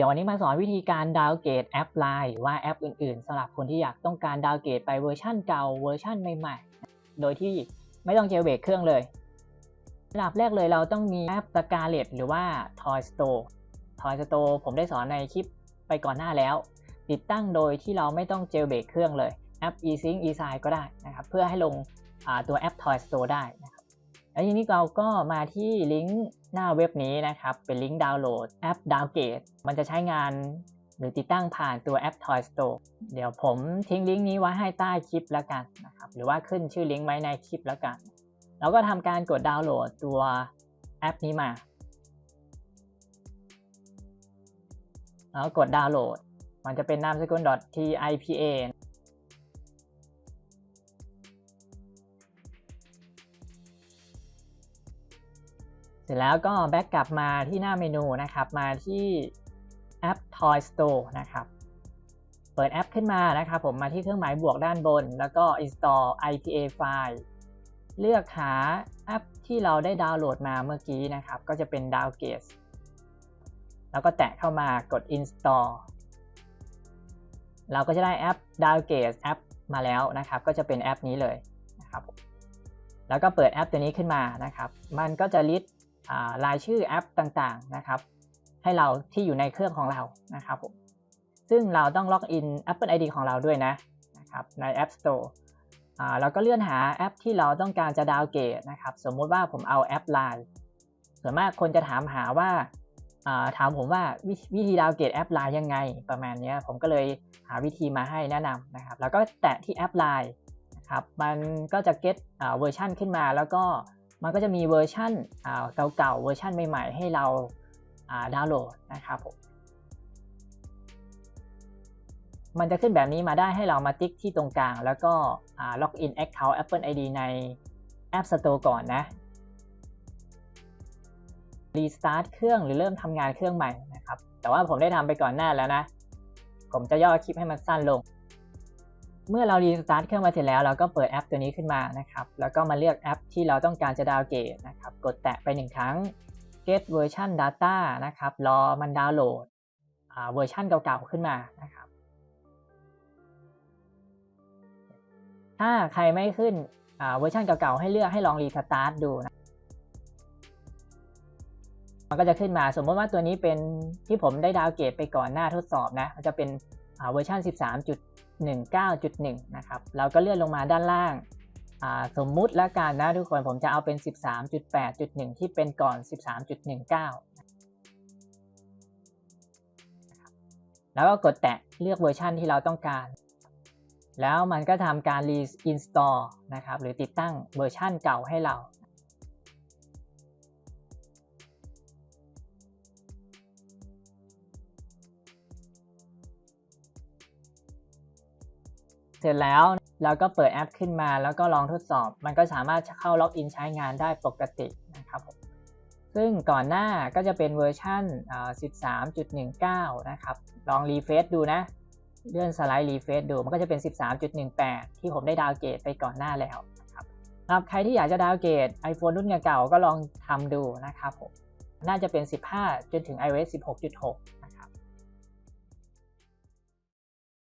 ดี๋ยววันนี้มาสอนวิธีการดาวเกรดแอปไลน์ว่าแอปอื่นๆสำหรับคนที่อยากต้องการดาวเกรดไปเวอร์ชั่นเก่าเวอร์ชั่นใหม่ๆ โดยที่ไม่ต้องเจลเบรกเครื่องเลยระดับแรกเลยเราต้องมีแอป Scarlet หรือว่า Toy Store Toy Store ผมได้สอนในคลิปไปก่อนหน้าแล้ว ติดตั้งโดยที่เราไม่ต้องเจลเบรกเครื่องเลยแอป eSync eSign ก็ได้นะครับเพื่อให้ลงตัวแอป Toy Store ได้ แล้วทีนี้เราก็มาที่ลิงก์หน้าเว็บนี้นะครับ เป็นลิงก์ดาวน์โหลดแอปดาวเกตมันจะใช้งานหรือติดตั้งผ่านตัวแอป Toy Store เดี๋ยวผมทิ้งลิงก์นี้ไว้ให้ใต้คลิปแล้วกันนะครับ หรือว่าขึ้นชื่อลิงก์ไว้ในคลิปแล้วกัน เราก็ทำการกดดาวน์โหลดตัวแอปนี้มาแล้วกดดาวน์โหลด มันจะเป็นนามสกุล .tipa ร็จแล้วก็แบ็กกลับมาที่หน้าเมนูนะครับ มาที่แอป Toy Store นะครับ เปิดแอปขึ้นมานะครับผมมาที่เครื่องหมายบวกด้านบน แล้วก็ install IPA file เลือกหาแอปที่เราได้ดาวน์โหลดมาเมื่อกี้นะครับ ก็จะเป็น Downgrade แล้วก็แตะเข้ามากด install เราก็จะได้แอป Downgrade แอปมาแล้วนะครับ ก็จะเป็นแอปนี้เลยนะครับแล้วก็เปิดแอปตัวนี้ขึ้นมานะครับ มันก็จะ list รายชื่อแอปต่างๆนะครับ ให้เราที่อยู่ในเครื่องของเรานะครับผมซึ่งเราต้องล็อกอิน Apple ID ของเราด้วยนะนะครับใน App Store เราก็เลื่อนหาแอปที่เราต้องการจะดาวเกรดนะครับ สมมุติว่าผมเอาแอป Line ส่วนมากคนจะถามหาว่าถามผมว่าวิธีดาวเกรดแอป Line ยังไงประมาณนี้ผมก็เลยหาวิธีมาให้แนะนำนะครับ แล้วก็แตะที่แอป Line นะครับมันก็จะ get เวอร์ชันขึ้นมาแล้วก็ มันก็จะมีเวอร์ชันเก่าๆเวอร์ชันใหม่ๆ ให้เราดาวน์โหลดนะครับผมมันจะขึ้นแบบนี้มาได้ให้เรามาติ๊กที่ตรงกลาง แล้วก็ล็อกอิน Account Apple ID ใน App Store ก่อนนะรีสตาร์ทเครื่องหรือเริ่มทำงานเครื่องใหม่นะครับ แต่ว่าผมได้ทำไปก่อนหน้าแล้วนะ ผมจะย่อคลิปให้มันสั้นลง เมื่อเรารีสตาร์ทเครื่องมาเสร็จแล้วเราก็เปิดแอปตัวนี้ขึ้นมานะครับ แล้วก็มาเลือกแอปที่เราต้องการจะดาวน์เกรดนะครับ กดแตะไปหนึ่งครั้ง get version data นะครับ รอมันดาวน์โหลดเวอร์ชันเก่าๆขึ้นมานะครับ ถ้าใครไม่ขึ้นเวอร์ชันเก่าๆให้เลือกให้ลองรีสตาร์ทดูนะมันก็จะขึ้นมาสมมติว่าตัวนี้เป็นที่ผมได้ดาวเกรดไปก่อนหน้าทดสอบนะ มันจะเป็นเวอร์ชัน13 19.1 นะครับ เราก็เลื่อนลงมาด้านล่าง สมมุติแล้วกันนะทุกคนผมจะเอาเป็น 13.8.1 ที่เป็นก่อน 13.19 แล้วก็กดแตะเลือกเวอร์ชันที่เราต้องการ แล้วมันก็ทำการ reinstall นะครับ หรือติดตั้งเวอร์ชันเก่าให้เรา เสร็จแล้วเราก็เปิดแอปขึ้นมาแล้วก็ลองทดสอบ มันก็สามารถเข้าล็อกอินใช้งานได้ปกตินะครับผมซึ่งก่อนหน้าก็จะเป็นเวอร์ชัน13.19 นะครับ ลองรีเฟซดูนะ เลื่อนสไลด์รีเฟซดู มันก็จะเป็น 13.18 ที่ผมได้ดาวเกรดไปก่อนหน้าแล้วนะครับสำหรับใครที่อยากจะดาวเกรด iPhone รุ่นเก่าก็ลองทำดูนะครับผม น่าจะเป็น 15 จนถึง iOS 16.6